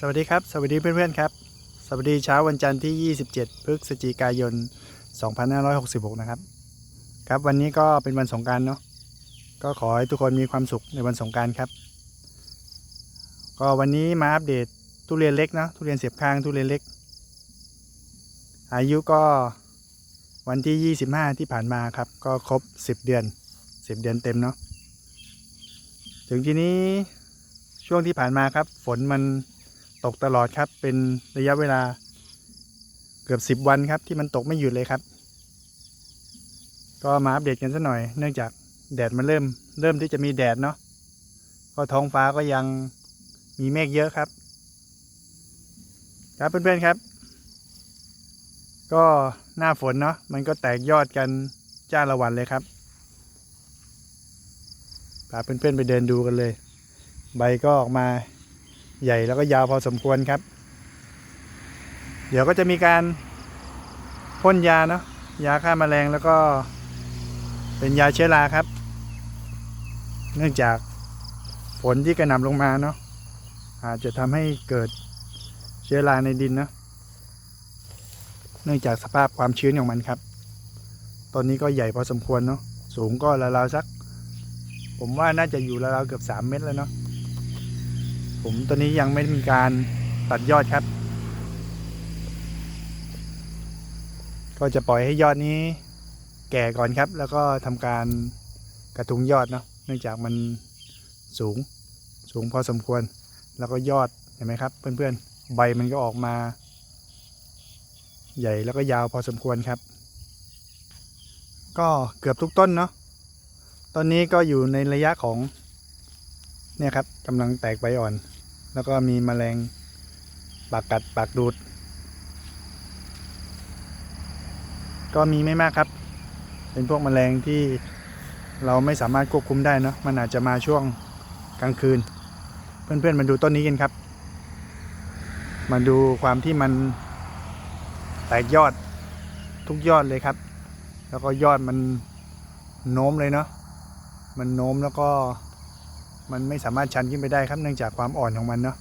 สวัสดีครับ สวัสดีเพื่อนๆครับ สวัสดีเช้าวันจันทร์ที่ 27 พฤศจิกายน 2566 นะครับ ครับวันนี้ก็เป็นวันสงการเนาะ ก็ขอให้ทุกคนมีความสุขในวันสงการครับ ก็วันนี้มาอัปเดตทุเรียนเล็กเนาะทุเรียนเสียบข้างทุเรียนเล็ก อายุก็วันที่ 25 ที่ผ่านมาครับ ก็ครบ 10 เดือน 10 เดือนเต็มเนาะ ถึงทีนี้ช่วงที่ผ่านมาครับ ฝนมัน ตกตลอดครับ เป็นระยะเวลาเกือบสิบวันครับ ที่มันตกไม่หยุดเลยครับ ก็มาอัปเดตกันสักหน่อย เนื่องจากแดดมันเริ่ม เริ่มที่จะมีแดดเนาะก็ท้องฟ้าก็ยังมีเมฆเยอะครับ ครับเพื่อนๆครับ ก็หน้าฝนเนาะมันก็แตกยอดกันจ้าละวันเลยครับพาเพื่อนๆไปเดินดูกันเลย ใบก็ออกมา ใหญ่แล้วก็ยาวพอสมควรครับ เดี๋ยวก็จะมีการพ่นยาเนาะยาฆ่าแมลงแล้วก็เป็นยาเชื้อราครับ เนื่องจากฝนที่กระหน่ำลงมาเนาะอาจจะทำให้เกิดเชื้อราในดินเนาะเนื่องจากสภาพความชื้นของมันครับต้นนี้ก็ใหญ่พอสมควรเนาะสูงก็ราวๆสัก ผมว่าน่าจะอยู่ราวๆเกือบ 3 เมตรแล้วเนาะ ผมตัวนี้ยังไม่มีการตัดยอดครับ ก็จะปล่อยให้ยอดนี้แก่ก่อนครับ แล้วก็ทำการกระทุงยอดเนาะเนื่องจากมันสูงสูงพอสมควร แล้วก็ยอดเห็นไหมครับ เพื่อนๆ ใบมันก็ออกมา ใหญ่แล้วก็ยาวพอสมควรครับ ก็เกือบทุกต้นเนาะตอนนี้ก็อยู่ในระยะของเนี่ยครับกำลังแตกใบอ่อน แล้วก็มีแมลงปากกัดปากดูด ก็มีไม่มากครับ เป็นพวกแมลงที่เราไม่สามารถควบคุมได้เนาะมันอาจจะมาช่วงกลางคืน เพื่อนๆมาดูต้นนี้กันครับ มาดูความที่มันแตกยอดทุกยอดเลยครับ แล้วก็ยอดมันโน้มเลยเนาะมันโน้มแล้วก็ มันไม่สามารถชันขึ้นไปได้ครับเนื่องจากความอ่อนของมันเนาะ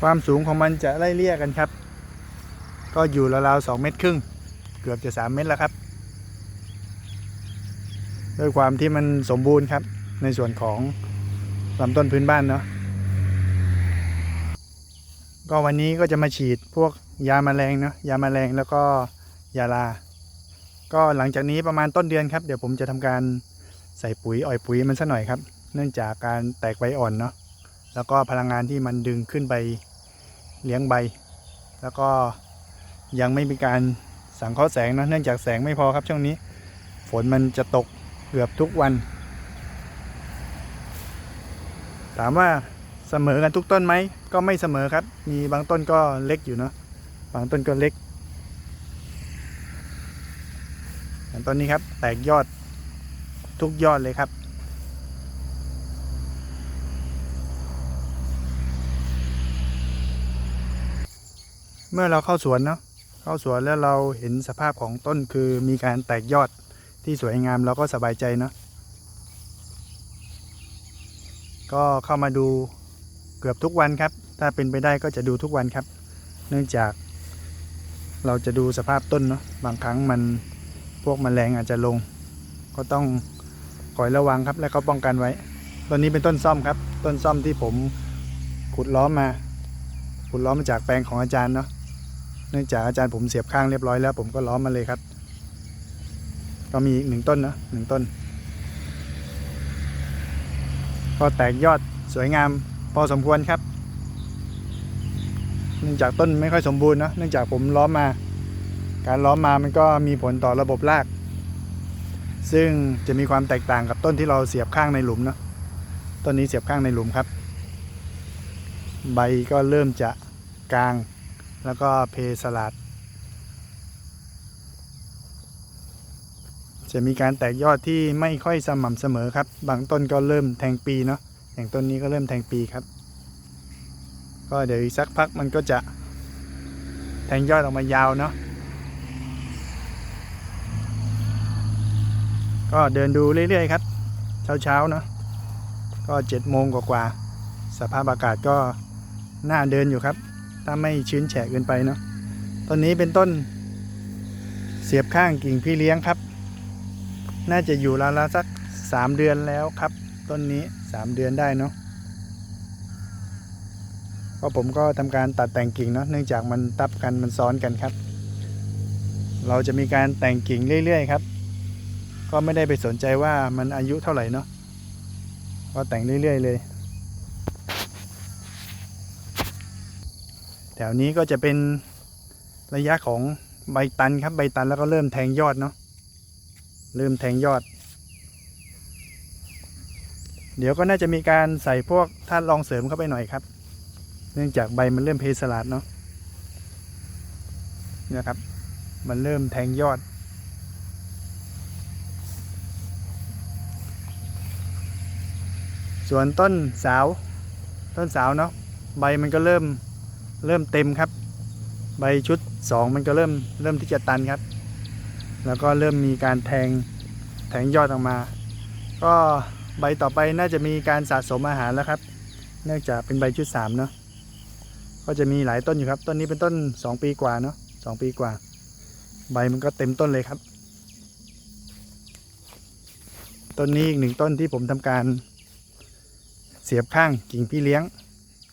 ความสูงของมันจะไล่เลี่ยกันครับ ก็อยู่ราวๆสองเมตรครึ่ง เกือบจะสามเมตรแล้วครับ ด้วยความที่มันสมบูรณ์ครับ ในส่วนของลำต้นพื้นบ้านเนาะก็วันนี้ก็จะมาฉีดพวกยาแมลงเนาะยาแมลงแล้วก็ยาลา ก็หลังจากนี้ประมาณต้นเดือนครับ เดี๋ยวผมจะทำการใส่ปุ๋ยอ่อยปุ๋ยมันสักหน่อยครับ เนื่องจากการแตกใบอ่อนเนาะแล้วก็พลังงานที่มันดึงขึ้นไปเลี้ยงใบ แล้วก็ยังไม่มีการสังเคราะห์แสงเนาะเนื่องจากแสงไม่พอครับช่วงนี้ ฝนมันจะตกเกือบทุกวัน ถามว่าเสมอกันทุกต้นไหมก็ไม่เสมอครับ มีบางต้นก็เล็กอยู่เนาะบางต้นก็เล็ก ต้นนี้ครับ แตกยอดทุกยอดเลยครับ เมื่อเราเข้าสวนเนาะเข้าสวนแล้วเราเห็นสภาพของต้นคือมีการแตกยอดที่สวยงามเราก็สบายใจเนาะก็เข้ามาดูเกือบทุกวันครับ ถ้าเป็นไปได้ก็จะดูทุกวันครับ เนื่องจากเราจะดูสภาพต้นเนาะบางครั้งมัน พวกมแมลงอาจจะลง ก็ต้องคอยระวังครับ และก็ป้องกันไว้ต้นนี้เป็นต้นซ่อมครับ ต้นซ่อมที่ผมขุดล้อมมา ขุดล้อมมาจากแปลงของอาจารย์เนาะเนื่องจากอาจารย์ผมเสียบข้างเรียบร้อยแล้ว ผมก็ล้อมมาเลยครับ ก็มีอีกหนึ่งต้นนะหนึ่งต้น ก็แตกยอดสวยงามพอสมควรครับ เนื่องจากต้นไม่ค่อยสมบูรณ์เนอะเนื่องจากผมล้อมมา การล้อมมามันก็มีผลต่อระบบราก ซึ่งจะมีความแตกต่างกับต้นที่เราเสียบข้างในหลุมเนาะต้นนี้เสียบข้างในหลุมครับ ใบก็เริ่มจะกลางแล้วก็เพสลัดจะมีการแตกยอดที่ไม่ค่อยสม่ำเสมอครับ บางต้นก็เริ่มแทงปีเนาะ อย่างต้นนี้ก็เริ่มแทงปีครับ ก็เดี๋ยวอีกสักพักมันก็จะแทงยอดออกมายาวเนาะ ก็เดินดูเรื่อยๆครับ เช้าๆเนาะก็เจ็ดโมงกว่าๆสภาพอากาศก็น่าเดินอยู่ครับ ถ้าไม่ชื้นแฉะเกินไปเนาะต้นนี้เป็นต้น เสียบข้างกิ่งพี่เลี้ยงครับ น่าจะอยู่ราวๆสักสามเดือนแล้วครับ ต้นนี้สามเดือนได้เนาะก็ผมก็ทำการตัดแต่งกิ่งเนาะเนื่องจากมันตับกันมันซ้อนกันครับ เราจะมีการแต่งกิ่งเรื่อย ๆ ครับ ก็ไม่ได้ไปสนใจว่ามันอายุเท่าไหร่เนาะก็แต่งเรื่อย ๆ เลย แถวนี้ก็จะเป็นระยะของใบตันครับ ใบตันแล้วก็เริ่มแทงยอดเนาะเริ่มแทงยอด เดี๋ยวก็น่าจะมีการใส่พวกธาตุรองเสริมเข้าไปหน่อยครับ เนื่องจากใบมันเริ่มเพสลาดเนาะนะครับ มันเริ่มแทงยอด ส่วนต้นสาว ต้นสาวเนาะใบมันก็เริ่มเริ่มเต็มครับ ใบชุดสองมันก็เริ่มเริ่มที่จะตันครับ แล้วก็เริ่มมีการแทงแทงยอดออกมา ก็ใบต่อไปน่าจะมีการสะสมอาหารแล้วครับ เนื่องจากเป็นใบชุดสามเนาะก็จะมีหลายต้นอยู่ครับต้นนี้เป็นต้นสองปีกว่าเนาะสองปีกว่า ใบมันก็เต็มต้นเลยครับ ต้นนี้อีกหนึ่งต้นที่ผมทำการ สียบข้างกิ่งพี่เลี้ยง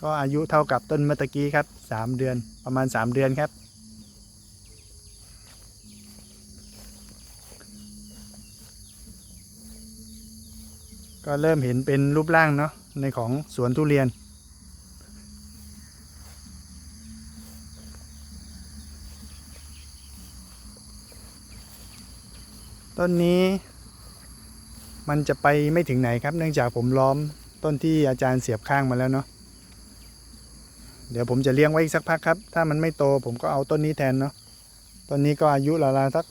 ก็อายุเท่ากับต้นเมื่อตะกี้ครับสามเดือนประมาณสามเดือนครับ ก็เริ่มเห็นเป็นรูปร่างเนาะในของสวนทุเรียน ต้นนี้มันจะไปไม่ถึงไหนครับ เนื่องจากผมล้อม ต้นที่อาจารย์เสียบข้างมาแล้วเนาะเดี๋ยวผมจะเลี้ยงไว้อีกสักพักครับ ถ้ามันไม่โตผมก็เอาต้นนี้แทนเนาะต้นนี้ก็อายุราวๆสัก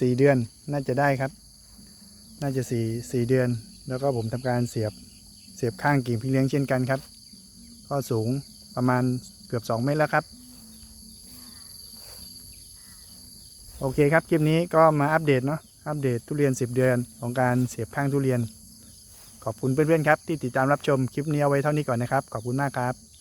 สี่เดือนน่าจะได้ครับ น่าจะสี่สี่เดือน แล้วก็ผมทำการเสียบเสียบข้างกิ่งพี่เลี้ยงเช่นกันครับ ก็สูงประมาณเกือบ 2 เมตรแล้วครับ โอเคครับคลิปนี้ก็มาอัปเดตเนาะอัปเดตทุเรียน 10 เดือนของการเสียบข้างทุเรียน ขอบคุณเพื่อนๆครับที่ติดตามรับชมคลิปนี้เอาไว้เท่านี้ก่อนนะครับ ขอบคุณมากครับ